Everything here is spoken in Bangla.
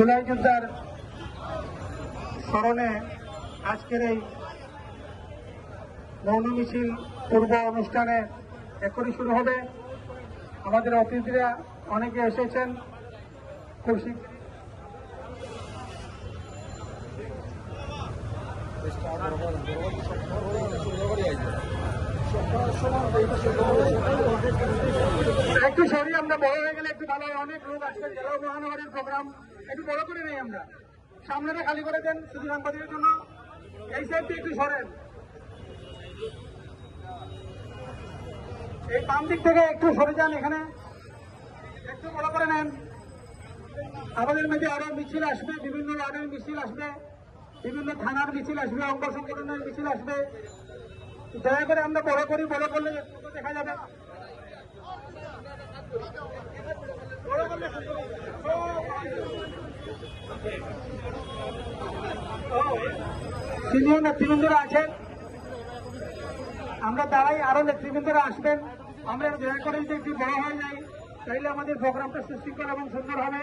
জুলাই যোদ্ধার স্মরণে আজকের এই মৌন মিছিল পূর্ব অনুষ্ঠানে এখনই শুরু হবে। আমাদের অতিথিরা অনেকে এসেছেন। খুব শীঘ্রই। একটু সরি, আমরা বড় হয়ে গেলে একটু ভালো অনেক লোক আসবে জেলা মহানগরের প্রোগ্রাম একটু বড় করে নেই আমরা। সামনেটা খালি করে দেন শুধু সাংবাদিকের জন্য। এই সাইডটি একটু সরেন। এই বাম দিক থেকে একটু সরে যান এখানে। একটু বড় করে নেন। আমাদের মধ্যে আরও মিছিল আসবে, বিভিন্ন ওয়ার্ডের মিছিল আসবে, বিভিন্ন থানার মিছিল আসবে, অঙ্গ সংগঠনের মিছিল আসবে। দয়া করে আমরা বড় করি, বড় করলে দেখা যাবে। সিনিয়র নেতৃবৃন্দরা আছেন। আমরা দাঁড়াই আরও নেতৃবৃন্দরা আসবেন। আমরা দয়া করে যদি একটু বড় হয়ে যাই তাইলে আমাদের প্রোগ্রামটা সুশৃঙ্খল এবং সুন্দর হবে।